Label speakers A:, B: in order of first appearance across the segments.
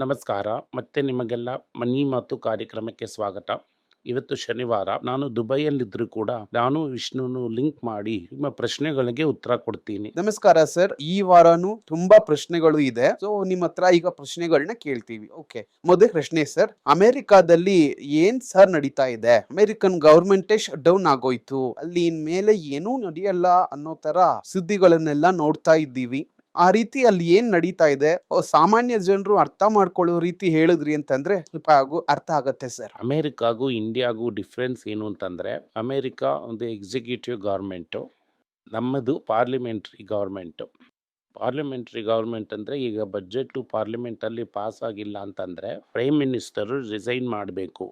A: ನಮಸ್ಕಾರ. ಮತ್ತೆ ನಿಮಗೆಲ್ಲ ಮನಿ ಮಾತು ಕಾರ್ಯಕ್ರಮಕ್ಕೆ ಸ್ವಾಗತ. ಇವತ್ತು ಶನಿವಾರ, ನಾನು ದುಬೈಯಲ್ಲಿದ್ದರೂ ಕೂಡ ನಾನು ವಿಷ್ಣುನು ಲಿಂಕ್ ಮಾಡಿ ನಿಮ್ಮ ಪ್ರಶ್ನೆಗಳಿಗೆ ಉತ್ತರ ಕೊಡ್ತೀನಿ.
B: ನಮಸ್ಕಾರ ಸರ್. ಈ ವಾರನು ತುಂಬಾ ಪ್ರಶ್ನೆಗಳು ಇದೆ. ಸೊ, ನಿಮ್ಮ ಹತ್ರ ಈಗ ಪ್ರಶ್ನೆಗಳನ್ನ ಕೇಳ್ತೀವಿ. ಓಕೆ. ಮೊದಲ ಪ್ರಶ್ನೆ ಸರ್. ಅಮೆರಿಕಾದಲ್ಲಿ ಏನ್ ಸರ್ ನಡೀತಾ ಇದೆ? ಅಮೆರಿಕನ್ ಗವರ್ಮೆಂಟ್ ಡೌನ್ ಆಗೋಯ್ತು. ಅಲ್ಲಿ ಇನ್ಮೇಲೆ ಏನೂ ನಡೆಯಲ್ಲ ಅನ್ನೋ ತರ ಸುದ್ದಿಗಳನ್ನೆಲ್ಲ ನೋಡ್ತಾ ಇದ್ದೀವಿ. ಆ ರೀತಿ ಅಲ್ಲಿ ಏನ್ ನಡೀತಾ ಇದೆ? ಸಾಮಾನ್ಯ ಜನರು ಅರ್ಥ ಮಾಡ್ಕೊಳ್ಳೋ ರೀತಿ ಹೇಳಿದ್ರಿ ಅಂತಂದ್ರೆ ಸ್ವಲ್ಪ ಅರ್ಥ ಆಗತ್ತೆ ಸರ್.
A: ಅಮೇರಿಕಾಗೂ ಇಂಡಿಯಾಗೂ ಡಿಫ್ರೆನ್ಸ್ ಏನು ಅಂತಂದ್ರೆ, ಅಮೇರಿಕಾ ಒಂದು ಎಕ್ಸಿಕ್ಯೂಟಿವ್ ಗೌರ್ಮೆಂಟು ನಮ್ಮದು ಪಾರ್ಲಿಮೆಂಟ್ರಿ ಗೌರ್ಮೆಂಟು ಪಾರ್ಲಿಮೆಂಟ್ರಿ ಗೌರ್ಮೆಂಟ್ ಅಂದರೆ ಈಗ ಬಜೆಟು ಪಾರ್ಲಿಮೆಂಟಲ್ಲಿ ಪಾಸ್ ಆಗಿಲ್ಲ ಅಂತಂದರೆ ಪ್ರೈಮ್ ಮಿನಿಸ್ಟರು ರಿಸೈನ್ ಮಾಡಬೇಕು.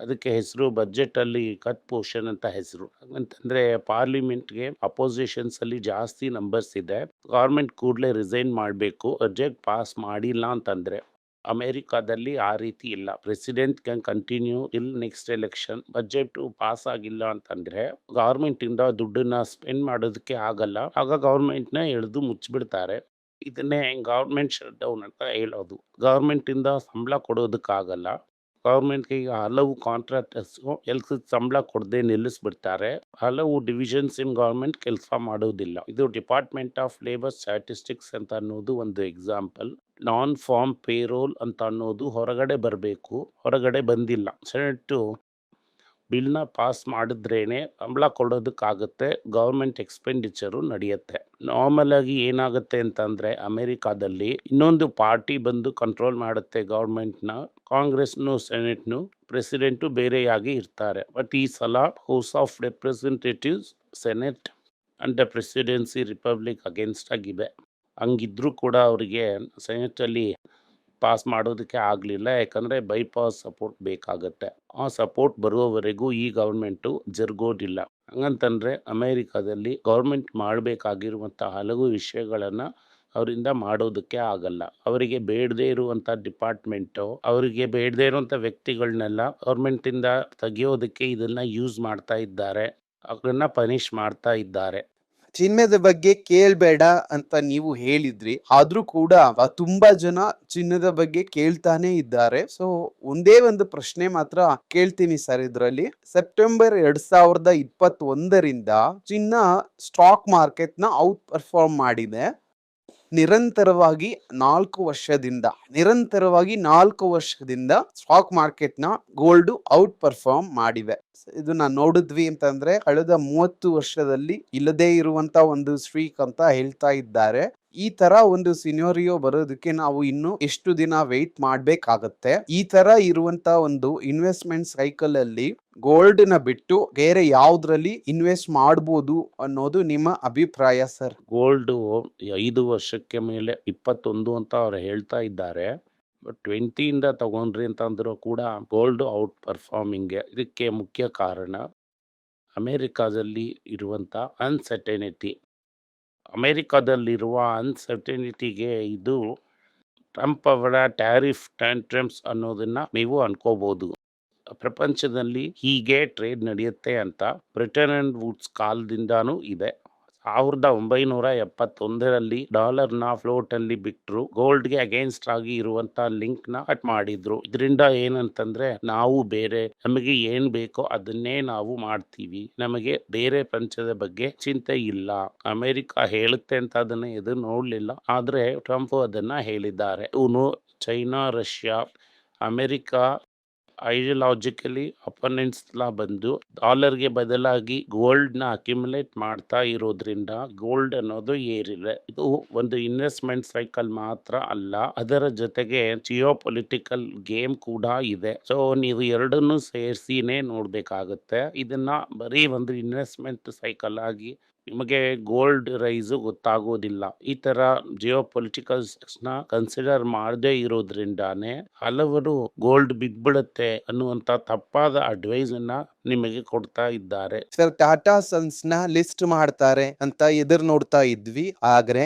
A: ಅದಕ್ಕೆ ಹೆಸರು ಬಜೆಟಲ್ಲಿ ಕಟ್ ಪೋರ್ಷನ್ ಅಂತ ಹೆಸರು. ಅಂತಂದರೆ ಪಾರ್ಲಿಮೆಂಟ್ಗೆ ಅಪೋಸಿಷನ್ಸಲ್ಲಿ ಜಾಸ್ತಿ ನಂಬರ್ಸ್ ಇದೆ. ಗೌರ್ಮೆಂಟ್ ಕೂಡಲೇ ರಿಸೈನ್ ಮಾಡಬೇಕು. ಬಜೆಟ್ ಪಾಸ್ ಮಾಡಿಲ್ಲ ಅಂತಂದರೆ ಅಮೇರಿಕಾದಲ್ಲಿ ಆ ರೀತಿ ಇಲ್ಲ. President can continue till next election. Budget pass ಆಗಿಲ್ಲ ಅಂತಂದ್ರೆ ಗವರ್ಮೆಂಟ್ ಇಂದ ದುಡ್ಡನ್ನ ಸ್ಪೆಂಡ್ ಮಾಡೋದಕ್ಕೆ ಆಗಲ್ಲ. ಆಗ ಗವರ್ಮೆಂಟ್ನ ಎಳೆದು ಮುಚ್ಚಿಬಿಡ್ತಾರೆ ಇದನ್ನೇ ಗೌರ್ಮೆಂಟ್ ಶಟ್ ಡೌನ್ ಅಂತ ಹೇಳೋದು. ಗವರ್ಮೆಂಟ್ ಇಂದ ಸಂಬಳ ಕೊಡೋದಕ್ಕಾಗಲ್ಲ. ಗೌರ್ಮೆಂಟ್ಗೆ ಈಗ ಹಲವು ಕಾಂಟ್ರಾಕ್ಟರ್ಸ್ಗೂ ಕೆಲಸದ ಸಂಬಳ ಕೊಡದೆ ನಿಲ್ಲಿಸ್ಬಿಡ್ತಾರೆ. ಹಲವು ಡಿವಿಷನ್ಸ್ ಇನ್ ಗೌರ್ಮೆಂಟ್ ಕೆಲಸ ಮಾಡೋದಿಲ್ಲ. ಇದು ಡಿಪಾರ್ಟ್ಮೆಂಟ್ ಆಫ್ ಲೇಬರ್ ಸ್ಟ್ಯಾಟಿಸ್ಟಿಕ್ಸ್ ಅಂತ ಅನ್ನೋದು ಒಂದು ಎಕ್ಸಾಂಪಲ್ ನಾನ್ ಫಾರ್ಮ್ ಪೇರೋಲ್ ಅಂತ ಅನ್ನೋದು ಹೊರಗಡೆ ಬರಬೇಕು, ಹೊರಗಡೆ ಬಂದಿಲ್ಲ. ಸೆನೆಟ್ಟು ಬಿಲ್ನ ಪಾಸ್ ಮಾಡಿದ್ರೇನೆ ಸಂಬಳ ಕೊಡೋದಕ್ಕಾಗುತ್ತೆ ಗೌರ್ಮೆಂಟ್ ಎಕ್ಸ್ಪೆಂಡಿಚರು ನಡೆಯುತ್ತೆ. ನಾರ್ಮಲ್ ಆಗಿ ಏನಾಗುತ್ತೆ ಅಂತಂದ್ರೆ ಅಮೆರಿಕಾದಲ್ಲಿ ಇನ್ನೊಂದು ಪಾರ್ಟಿ ಬಂದು ಕಂಟ್ರೋಲ್ ಮಾಡುತ್ತೆ ಗೌರ್ಮೆಂಟ್ನ ಕಾಂಗ್ರೆಸ್ನು ಸೆನೆಟ್ನು ಪ್ರೆಸಿಡೆಂಟು ಬೇರೆಯಾಗಿ ಇರ್ತಾರೆ. ಬಟ್ ಈ ಸಲ house of representatives senate and the presidency republic against ಆಗಿದೆ ಹಂಗಿದ್ರೂ ಕೂಡ ಅವರಿಗೆ ಸೆನೆಟಲ್ಲಿ ಪಾಸ್ ಮಾಡೋದಕ್ಕೆ ಆಗಲಿಲ್ಲ. ಯಾಕಂದರೆ ಬೈಪಾಸ್ ಸಪೋರ್ಟ್ ಬೇಕಾಗತ್ತೆ. ಆ ಸಪೋರ್ಟ್ ಬರುವವರೆಗೂ ಈ ಗೌರ್ಮೆಂಟು ಜರುಗೋದಿಲ್ಲ. ಹಂಗಂತಂದರೆ ಅಮೇರಿಕಾದಲ್ಲಿ ಗೌರ್ಮೆಂಟ್ ಮಾಡಬೇಕಾಗಿರುವಂಥ ಹಲವು ವಿಷಯಗಳನ್ನು ಅವರಿಂದ ಮಾಡೋದಕ್ಕೆ ಆಗಲ್ಲ. ಅವರಿಗೆ ಬೇಡದೇ ಇರುವಂಥ ಡಿಪಾರ್ಟ್ಮೆಂಟು, ಅವರಿಗೆ ಬೇಡದೇ ಇರುವಂಥ ವ್ಯಕ್ತಿಗಳನ್ನೆಲ್ಲ ಗೌರ್ಮೆಂಟಿಂದ ತೆಗೆಯೋದಕ್ಕೆ ಇದನ್ನು ಯೂಸ್ ಮಾಡ್ತಾ ಇದ್ದಾರೆ. ಅವ್ರನ್ನ ಪನಿಷ್ ಮಾಡ್ತಾ ಇದ್ದಾರೆ.
B: ಚಿನ್ನದ ಬಗ್ಗೆ ಕೇಳ್ಬೇಡ ಅಂತ ನೀವು ಹೇಳಿದ್ರಿ. ಆದ್ರೂ ಕೂಡ ತುಂಬಾ ಜನ ಚಿನ್ನದ ಬಗ್ಗೆ ಕೇಳ್ತಾನೆ ಇದ್ದಾರೆ. ಸೊ ಒಂದೇ ಒಂದು ಪ್ರಶ್ನೆ ಮಾತ್ರ ಕೇಳ್ತೀನಿ ಸರ್ ಇದರಲ್ಲಿ. ಸೆಪ್ಟೆಂಬರ್ ಎರಡ್ ಸಾವಿರದ ಇಪ್ಪತ್ತೊಂದರಿಂದ ಚಿನ್ನ ಸ್ಟಾಕ್ ಮಾರ್ಕೆಟ್ನ ಔಟ್ ಪರ್ಫಾರ್ಮ್ ಮಾಡಿದೆ. ನಿರಂತರವಾಗಿ ನಾಲ್ಕು ವರ್ಷದಿಂದ, ನಿರಂತರವಾಗಿ ನಾಲ್ಕು ವರ್ಷದಿಂದ ಸ್ಟಾಕ್ ಮಾರ್ಕೆಟ್ನ ಗೋಲ್ಡ್ ಔಟ್ ಪರ್ಫಾರ್ಮ್ ಮಾಡಿವೆ. ಇದನ್ನ ನೋಡಿದ್ವಿ ಅಂತಂದ್ರೆ ಕಳೆದ ಮೂವತ್ತು ವರ್ಷದಲ್ಲಿ ಇಲ್ಲದೇ ಇರುವಂತ ಒಂದು ಸ್ಟ್ರೀಕ್ ಅಂತ ಹೇಳ್ತಾ ಇದ್ದಾರೆ. ಈ ತರ ಒಂದು ಸಿನಿಯೋರಿಯೋ ಬರೋದಕ್ಕೆ ನಾವು ಇನ್ನು ಎಷ್ಟು ದಿನ ವೆಯ್ಟ್ ಮಾಡ್ಬೇಕಾಗತ್ತೆ. ಈ ತರ ಇರುವಂತ ಒಂದು ಇನ್ವೆಸ್ಟ್ಮೆಂಟ್ ಸೈಕಲ್ ಅಲ್ಲಿ ಗೋಲ್ಡ್ನ ಬಿಟ್ಟು ಬೇರೆ ಯಾವ್ದ್ರಲ್ಲಿ ಇನ್ವೆಸ್ಟ್ ಮಾಡ್ಬೋದು ಅನ್ನೋದು ನಿಮ್ಮ ಅಭಿಪ್ರಾಯ ಸರ್
A: ಗೋಲ್ಡು ಐದು ವರ್ಷಕ್ಕೆ ಮೇಲೆ ಇಪ್ಪತ್ತೊಂದು ಅಂತ ಅವ್ರು ಹೇಳ್ತಾ ಇದ್ದಾರೆ. ಬಟ್ ಟ್ವೆಂಟಿಯಿಂದ ತಗೊಂಡ್ರಿ ಅಂತಂದ್ರೂ ಕೂಡ ಗೋಲ್ಡ್ ಔಟ್ ಪರ್ಫಾರ್ಮಿಂಗ್ಗೆ ಇದಕ್ಕೆ ಮುಖ್ಯ ಕಾರಣ ಅಮೇರಿಕಾದಲ್ಲಿ ಇರುವಂಥ ಅನ್ಸರ್ಟೆನಿಟಿ ಅಮೇರಿಕಾದಲ್ಲಿರುವ ಅನ್ಸರ್ಟೆನಿಟಿಗೆ ಇದು ಟ್ರಂಪ್ ಅವರ ಟ್ಯಾರಿಫ್ ಟ್ಯಾಂಟ್ರಮ್ಸ್ ಅನ್ನೋದನ್ನು ನೀವು ಅನ್ಕೋಬಹುದು ಪ್ರಪಂಚದಲ್ಲಿ ಹೀಗೆ ಟ್ರೇಡ್ ನಡೆಯುತ್ತೆ ಅಂತ ಬ್ರಿಟನ್ ಅಂಡ್ ವುಡ್ಸ್ ಕಾಲದಿಂದಾನೂ ಇದೆ. ಸಾವಿರದ ಒಂಬೈನೂರ ಎಪ್ಪತ್ತೊಂದರಲ್ಲಿ ಡಾಲರ್ನ ಫ್ಲೋಟ್ ಅಲ್ಲಿ ಬಿಟ್ಟರು ಗೋಲ್ಡ್ಗೆ ಅಗೇನ್ಸ್ಟ್ ಆಗಿ ಇರುವಂತ ಲಿಂಕ್ನ ಕಟ್ ಮಾಡಿದ್ರು. ಇದರಿಂದ ಏನಂತಂದ್ರೆ, ನಾವು ಬೇರೆ, ನಮಗೆ ಏನ್ ಬೇಕೋ ಅದನ್ನೇ ನಾವು ಮಾಡ್ತೀವಿ. ನಮಗೆ ಬೇರೆ ಪ್ರಪಂಚದ ಬಗ್ಗೆ ಚಿಂತೆ ಇಲ್ಲ. ಅಮೆರಿಕ ಹೇಳುತ್ತೆ ಅಂತ ಅದನ್ನ ಎದು ನೋಡ್ಲಿಲ್ಲ. ಆದ್ರೆ ಟ್ರಂಪ್ ಅದನ್ನ ಹೇಳಿದ್ದಾರೆ. ಇವನು China, Russia, America ideologically opponents ಬಂದು ಡಾಲರ್ಗೆ ಬದಲಾಗಿ ಗೋಲ್ಡ್ನ ಅಕ್ಯುಮುಲೇಟ್ ಮಾಡ್ತಾ ಇರೋದ್ರಿಂದ ಗೋಲ್ಡ್ ಅನ್ನೋದು ಏರಿದೆ. ಇದು ಒಂದು ಇನ್ವೆಸ್ಟ್ಮೆಂಟ್ ಸೈಕಲ್ ಮಾತ್ರ ಅಲ್ಲ, ಅದರ ಜೊತೆಗೆ ಜಿಯೋ ಪೊಲಿಟಿಕಲ್ ಗೇಮ್ ಕೂಡ ಇದೆ. ಸೊ, ನೀವು ಎರಡನ್ನೂ ಸೇರಿಸಿನೇ ನೋಡ್ಬೇಕಾಗತ್ತೆ. ಇದನ್ನ ಬರೀ ಒಂದು ಇನ್ವೆಸ್ಟ್ಮೆಂಟ್ ಸೈಕಲ್ ಆಗಿ ನಿಮಗೆ ಗೋಲ್ಡ್ ರೈಸು ಗೊತ್ತಾಗೋದಿಲ್ಲ. ಈ ತರ ಜಿಯೋ ನ ಕನ್ಸಿಡರ್ ಮಾಡದೇ ಇರೋದ್ರಿಂದಾನೇ ಹಲವರು ಗೋಲ್ಡ್ ಬಿದ್ಬಿಡುತ್ತೆ ಅನ್ನುವಂತ ತಪ್ಪಾದ ಅಡ್ವೈಸ್ ಅನ್ನ ನಿಮಗೆ ಕೊಡ್ತಾ ಇದ್ದಾರೆ.
B: ಸರ್, ಟಾಟಾ ಸನ್ಸ್ನ ಲಿಸ್ಟ್ ಮಾಡ್ತಾರೆ ಅಂತ ಎದುರು ನೋಡ್ತಾ ಇದ್ವಿ. ಆದ್ರೆ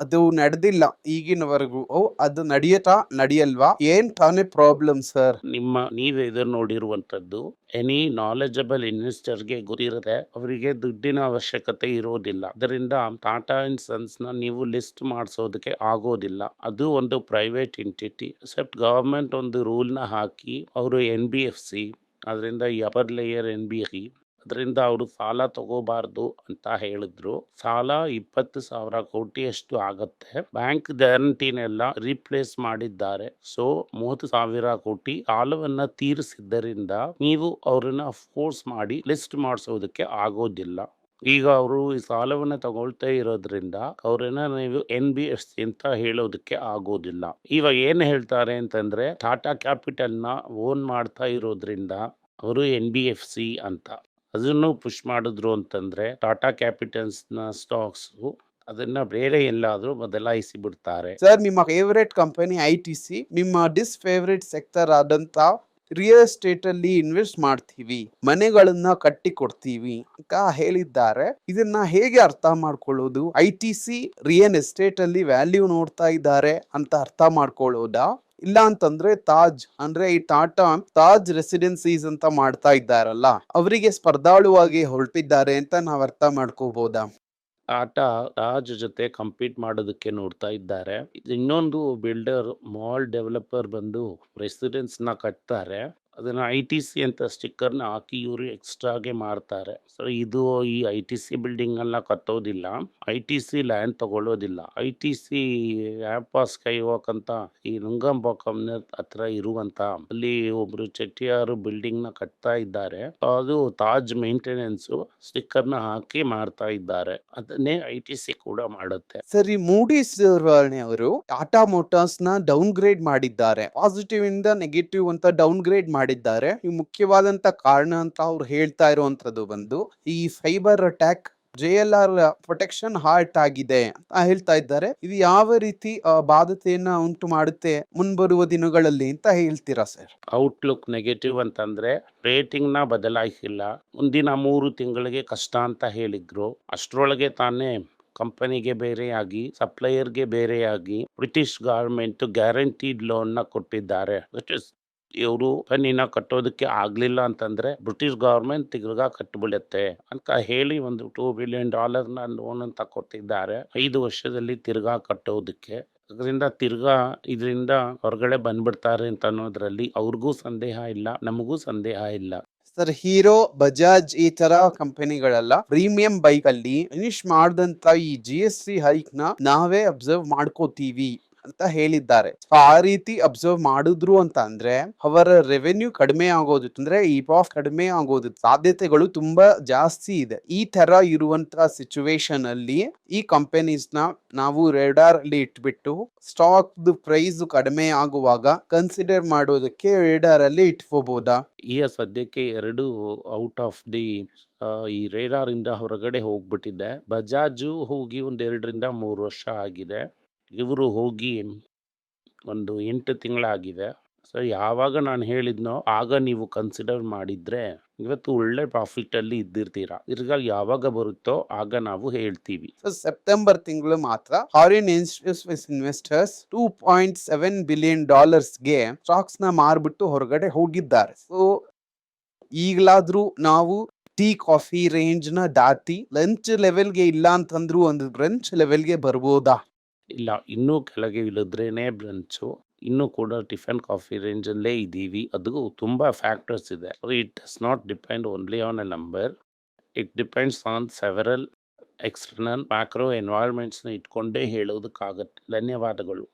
B: ಅದು ನಡೆದಿಲ್ಲ ಈಗಿನವರೆಗೂ. ಅದು ನಡೆಯತಾ ನಡೆಯಲ್ವಾ? ಏನ್ ತಾನೇ ಪ್ರಾಬ್ಲಮ್ ಸರ್
A: ನಿಮ್ಮ, ನೀವು ಎದುರು ನೋಡಿರುವಂತದ್ದು ಎನಿ ನಾಲೆಜಬಲ್ ಇನ್ವೆಸ್ಟರ್ಗೆ ಇರದೆ ಅವರಿಗೆ ದುಡ್ಡಿನ ಅವಶ್ಯಕತೆ ಇರೋದಿಲ್ಲ. ಅದರಿಂದ ಟಾಟಾ ಅಂಡ್ ಸನ್ಸ್ನ ನೀವು ಲಿಸ್ಟ್ ಮಾಡಿಸೋದಕ್ಕೆ ಆಗೋದಿಲ್ಲ. ಅದು ಒಂದು ಪ್ರೈವೇಟ್ ಇಂಟಿಟಿ ಎಕ್ಸೆಪ್ಟ್ ಗವರ್ಮೆಂಟ್ ಒಂದು ರೂಲ್ನ ಹಾಕಿ, ಅವರು ಎನ್ ಬಿ ಎಫ್ ಸಿ ಅದರಿಂದ upper layer N B C ಅದರಿಂದ ಅವರು ಸಾಲ ತಗೋಬಾರ್ದು ಅಂತ ಹೇಳಿದ್ರು. ಸಾಲ ಇಪ್ಪತ್ತು ಸಾವಿರ ಕೋಟಿಯಷ್ಟು ಆಗತ್ತೆ. ಬ್ಯಾಂಕ್ ಗ್ಯಾರಂಟಿನೆಲ್ಲ ರೀಪ್ಲೇಸ್ ಮಾಡಿದ್ದಾರೆ. ಸೊ, ಮೂವತ್ತು ಸಾವಿರ ಕೋಟಿ ಸಾಲವನ್ನ ತೀರಿಸಿದ್ದರಿಂದ ನೀವು ಅವ್ರನ್ನ ಫೋರ್ಸ್ ಮಾಡಿ ಲಿಸ್ಟ್ ಮಾಡಿಸೋದಕ್ಕೆ ಆಗೋದಿಲ್ಲ. ಈಗ ಅವರು ಈ ಸಾಲವನ್ನು ತಗೊಳ್ತಾ ಇರೋದ್ರಿಂದ ಅವ್ರನ್ನ ನೀವು ಎನ್ ಬಿ ಎಸ್ ಅಂತ ಹೇಳೋದಕ್ಕೆ ಆಗೋದಿಲ್ಲ. ಇವಾಗ ಏನು ಹೇಳ್ತಾರೆ ಅಂತಂದ್ರೆ, ಟಾಟಾ ಕ್ಯಾಪಿಟಲ್ನ ಓನ್ ಮಾಡ್ತಾ ಇರೋದ್ರಿಂದ ಅವರು ಎನ್ ಬಿ ಎಫ್ ಸಿ ಅಂತ. ಅದನ್ನು ಪುಷ್ ಮಾಡಿದ್ರು ಅಂತಂದ್ರೆ ಟಾಟಾ ಕ್ಯಾಪಿಟಲ್ಸ್ನ ಸ್ಟಾಕ್ಸ್ ಅದನ್ನ ಬೇರೆ ಎಲ್ಲಾದರೂ ಬದಲಾಯಿಸಿ ಬಿಡ್ತಾರೆ.
B: ಸರ್, ನಿಮ್ಮ favourite company I T C, ನಿಮ್ಮ ಡಿಸ್ ಫೇವ್ರೇಟ್ ಸೆಕ್ಟರ್ ಆದಂತ ರಿಯಲ್ ಎಸ್ಟೇಟ್ ಅಲ್ಲಿ ಇನ್ವೆಸ್ಟ್ ಮಾಡ್ತೀವಿ, ಮನೆಗಳನ್ನ ಕಟ್ಟಿ ಕೊಡ್ತೀವಿ ಅಂತ ಹೇಳಿದ್ದಾರೆ. ಇದನ್ನ ಹೇಗೆ ಅರ್ಥ ಮಾಡ್ಕೊಳ್ಳೋದು? I T C real estate ಅಲ್ಲಿ ವ್ಯಾಲ್ಯೂ ನೋಡ್ತಾ ಇದ್ದಾರೆ ಅಂತ ಅರ್ಥ ಮಾಡ್ಕೊಳ್ಳೋದಾ? ಇಲ್ಲ ಅಂತಂದ್ರೆ ತಾಜ್, ಅಂದ್ರೆ ಈ ಟಾಟಾ ತಾಜ್ ರೆಸಿಡೆನ್ಸೀಸ್ ಅಂತ ಮಾಡ್ತಾ ಇದ್ದಾರಲ್ಲ, ಅವರಿಗೆ ಸ್ಪರ್ಧಾಳುವಾಗಿ ಹೊರಟಿದ್ದಾರೆ ಅಂತ ನಾವ್ ಅರ್ಥ ಮಾಡ್ಕೋಬಹುದಾ
A: ಟಾಟಾ ತಾಜ್ ಜೊತೆ ಕಂಪೀಟ್ ಮಾಡೋದಕ್ಕೆ ನೋಡ್ತಾ ಇದ್ದಾರೆ. ಇನ್ನೊಂದು ಬಿಲ್ಡರ್ ಮಾಲ್ ಡೆವಲಪರ್ ಬಂದು ರೆಸಿಡೆನ್ಸ್ನ ಕಟ್ತಾರೆ. ಅದನ್ನ ಐ ಟಿ ಸಿ ಅಂತ ಸ್ಟಿಕ್ಕರ್ನ ಹಾಕಿ ಇವರು ಎಕ್ಸ್ಟ್ರಾಗೆ ಮಾರ್ತಾರೆ. ಸೊ ಇದು ಈ ಐ ಟಿ ಸಿ ಬಿಲ್ಡಿಂಗ್ ಕತ್ತೋದಿಲ್ಲ. ಐ ಟಿ ಸಿ ಲ್ಯಾಂಡ್ ತಗೊಳ್ಳೋದಿಲ್ಲ. I T C pass skywalk ಅಂತ ಈ ನುಂಗಂಬಾಕಂ ಹತ್ರ ಇರುವಂತ ಅಲ್ಲಿ ಒಬ್ರು ಚೆಟ್ಟಿಯಾರು ಬಿಲ್ಡಿಂಗ್ನ ಕಟ್ತಾ ಇದ್ದಾರೆ. ಅದು ತಾಜ್ ಮೇಂಟೆನೆನ್ಸ್ ಸ್ಟಿಕ್ಕರ್ನ ಹಾಕಿ ಮಾರ್ತಾ ಇದ್ದಾರೆ. ಅದನ್ನೇ ಐ ಟಿ ಸಿ ಕೂಡ ಮಾಡುತ್ತೆ.
B: ಸರಿ, ಮೂಡಿ ಮೂಡೀಸ್ ಅವರು ಟಾಟಾ ಮೋಟಾರ್ಸ್ನ ಡೌನ್ ಗ್ರೇಡ್ ಮಾಡಿದ್ದಾರೆ. ಪಾಸಿಟಿವ್ ಇಂದ ನೆಗೆಟಿವ್ ಅಂತ ಡೌನ್ ಗ್ರೇಡ್ ಮಾಡಿದ್ದಾರೆ. ಈ ಮುಖ್ಯವಾದಂತ ಕಾರಣ ಅಂತ ಅವ್ರು ಹೇಳ್ತಾ ಇರುವಂತದ್ದು ಬಂದು, ಈ cyber attack J L R production hurt ಆಗಿದೆ ಅಂತ ಹೇಳ್ತಾ ಇದ್ದಾರೆ. ಇದು ಯಾವ ರೀತಿ ಬಾಧತೆಯನ್ನ ಉಂಟು ಮಾಡುತ್ತೆ ಮುಂಬರುವ ದಿನಗಳಲ್ಲಿ ಅಂತ ಹೇಳ್ತೀರಾ ಸರ್?
A: ಔಟ್ಲುಕ್ ನೆಗೆಟಿವ್ ಅಂತಂದ್ರೆ ರೇಟಿಂಗ್ನ ಬದಲಾಯಿಸಿಲ್ಲ. ಮುಂದಿನ ಮೂರು ತಿಂಗಳಿಗೆ ಕಷ್ಟ ಅಂತ ಹೇಳಿದ್ರು. ಅಷ್ಟರೊಳಗೆ ತಾನೇ ಕಂಪನಿಗೆ ಬೇರೆಯಾಗಿ, ಸಪ್ಲೈಯರ್ಗೆ ಬೇರೆಯಾಗಿ ಬ್ರಿಟಿಷ್ ಗವರ್ಮೆಂಟ್ ಗ್ಯಾರಂಟಿಡ್ ಲೋನ್ನ ಕೊಟ್ಟಿದ್ದಾರೆ. ಇವರು ಪೆನ್ನಿನ ಕಟ್ಟೋದಕ್ಕೆ ಆಗ್ಲಿಲ್ಲ ಅಂತಂದ್ರೆ ಬ್ರಿಟಿಷ್ ಗವರ್ಮೆಂಟ್ ತಿರ್ಗಾ ಕಟ್ಬಿಡುತ್ತೆ ಅಂತ ಹೇಳಿ ಒಂದು ಟೂ ಬಿಲಿಯನ್ ಡಾಲರ್ನ ಲೋನ್ ಅಂತ ಕೊಟ್ಟಿದ್ದಾರೆ. ಐದು ವರ್ಷದಲ್ಲಿ ತಿರ್ಗಾ ಕಟ್ಟೋದಕ್ಕೆ. ಅದರಿಂದ ತಿರ್ಗಾ ಇದರಿಂದ ಹೊರಗಡೆ ಬಂದ್ಬಿಡ್ತಾರೆ ಅಂತ ಅನ್ನೋದ್ರಲ್ಲಿ ಅವ್ರಿಗೂ ಸಂದೇಹ ಇಲ್ಲ, ನಮಗೂ ಸಂದೇಹ ಇಲ್ಲ.
B: ಸರ್, ಹೀರೋ, ಬಜಾಜ್ ಈ ತರ ಕಂಪನಿಗಳೆಲ್ಲ, ಪ್ರೀಮಿಯಂ ಬೈಕ್ ಅಲ್ಲಿ ಫಿನಿಶ್ ಮಾಡಿದಂತ ಈ ಜಿ ಎಸ್ ಸಿ ಹೈಕ್ನ ನಾವೇ ಅಬ್ಸರ್ವ್ ಮಾಡ್ಕೋತೀವಿ. ಅಂತ ಹೇಳಿದ್ದಾರೆ. ಆ ರೀತಿ ಅಬ್ಸರ್ವ್ ಮಾಡಿದ್ರು ಅಂತ ಅಂದ್ರೆ, ಅವರ ರೆವೆನ್ಯೂ ಕಡಿಮೆ ಆಗೋದು ಅಂದ್ರೆ ಈ ಪಾಫ್ ಕಡಿಮೆ ಆಗೋದು ಸಾಧ್ಯತೆಗಳು ತುಂಬಾ ಜಾಸ್ತಿ ಇದೆ. ಈ ತರ ಇರುವಂತ ಸಿಚುವೇಶನ್ ಅಲ್ಲಿ ಈ ಕಂಪನೀಸ್ನ ನಾವು ರೇಡಾರ್ ಅಲ್ಲಿ ಇಟ್ಬಿಟ್ಟು ಸ್ಟಾಕ್ ಪ್ರೈಸ್ ಕಡಿಮೆ ಆಗುವಾಗ ಕನ್ಸಿಡರ್ ಮಾಡೋದಕ್ಕೆ ರೇಡಾರ್ ಅಲ್ಲಿ ಇಟ್ಕೋಬಹುದಾ
A: ಈಗ ಸದ್ಯಕ್ಕೆ ಎರಡು ಔಟ್ ಆಫ್ ದಿ ಈ ರೇಡಾರ್ ಇಂದ ಹೊರಗಡೆ ಹೋಗ್ಬಿಟ್ಟಿದೆ. ಬಜಾಜು ಹೋಗಿ ಒಂದ್ ಎರಡರಿಂದ ಮೂರು ವರ್ಷ ಆಗಿದೆ. ಇವರು ಹೋಗಿ ಒಂದು ಎಂಟು ತಿಂಗಳಾಗಿದೆ. ಸೊ ಯಾವಾಗ ನಾನು ಹೇಳಿದ್ನೋ, ಆಗ ನೀವು ಕನ್ಸಿಡರ್ ಮಾಡಿದರೆ ಇವತ್ತು ಒಳ್ಳೆ ಪ್ರಾಫಿಟಲ್ಲಿ ಇದ್ದಿರ್ತೀರಾ. ತಿರ್ಗಾ ಯಾವಾಗ ಬರುತ್ತೋ, ಆಗ ನಾವು ಹೇಳ್ತೀವಿ.
B: ಸೊ ಸೆಪ್ಟೆಂಬರ್ ತಿಂಗಳು ಮಾತ್ರ foreign investors two point seven billion ಡಾಲರ್ಸ್ಗೆ ಸ್ಟಾಕ್ಸ್ನ ಮಾರ್ಬಿಟ್ಟು ಹೊರಗಡೆ ಹೋಗಿದ್ದಾರೆ. ಸೊ ಈಗಲಾದ್ರೂ ನಾವು ಟೀ, ಕಾಫಿ ರೇಂಜ್ನ ದಾಟಿ ಲಂಚ್ ಲೆವೆಲ್ಗೆ ಇಲ್ಲ ಅಂತಂದ್ರು ಒಂದು ಬ್ರಂಚ್ ಲೆವೆಲ್ಗೆ ಬರ್ಬೋದಾ?
A: ಇಲ್ಲ, ಇನ್ನೂ ಕೆಳಗೆ ಇಳಿದ್ರೇ ಬ್ರಂಚು, ಇನ್ನೂ ಕೂಡ ಟಿಫನ್ ಕಾಫಿ ರೇಂಜಲ್ಲೇ ಇದ್ದೀವಿ. ಅದು ತುಂಬ ಫ್ಯಾಕ್ಟರ್ಸ್ ಇದೆ. It does not depend only on a number. It depends on several external macro ಎನ್ವೈರ್ಮೆಂಟ್ಸ್ನ ಇಟ್ಕೊಂಡೇ ಹೇಳೋದಕ್ಕಾಗತ್ತೆ. ಧನ್ಯವಾದಗಳು.